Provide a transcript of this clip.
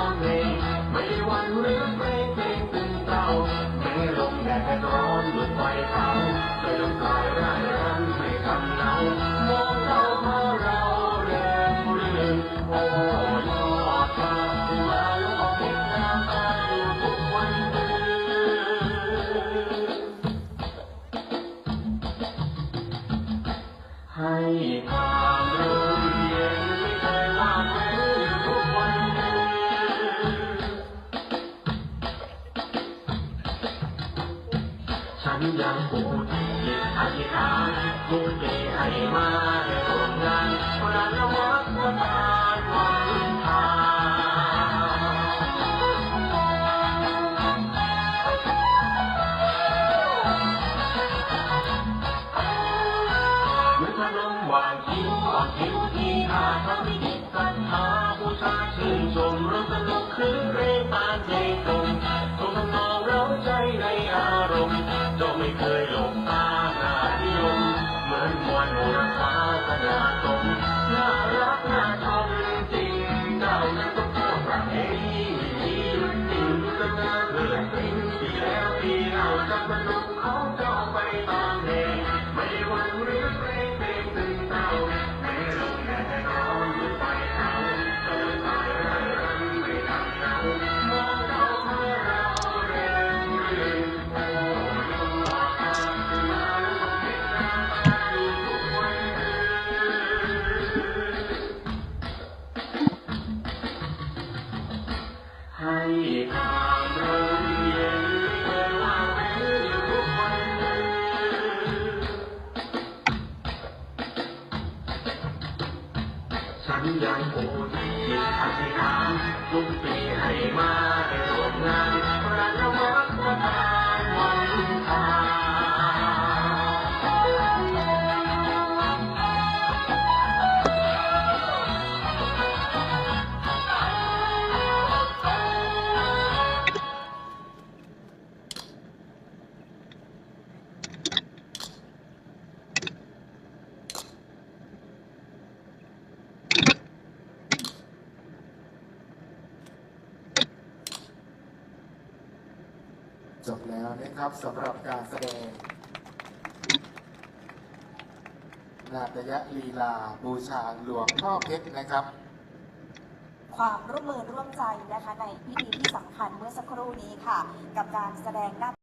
องเลงไม่วันหรือเพลงเพลงตึงเต้าไม่ลมแดดร้อนหลุดไฟเผาไม่ลมกายร่ายรำไม่คำเนามองเราพาเราเร็วเรื่องโอ้ยอดฟ้มาลงติดน้ำตาอยู่ทุกตื่นให้พาิยังปูที่จิตอธิษฐานมุ่งปีให้มาได้ร่วมงานพระนวัตวตารวันทายุทธนมวางคิ้วก่อนคิ้วที่อาทำให้จิตศรัทธาบูชาชื่นชมร่วมสนุกคืน เนยังปูที่จิตอธิษฐานทุกปีให้มาได้ร่วมงาน จบแล้วนะครับสำหรับการแสดง นาฏยลีลาบูชาหลวงพ่อเพชรนะครับ ความร่วมมือร่วมใจนะคะในพิธีที่สำคัญเมื่อสักครู่นี้ค่ะ กับการแสดงหน้า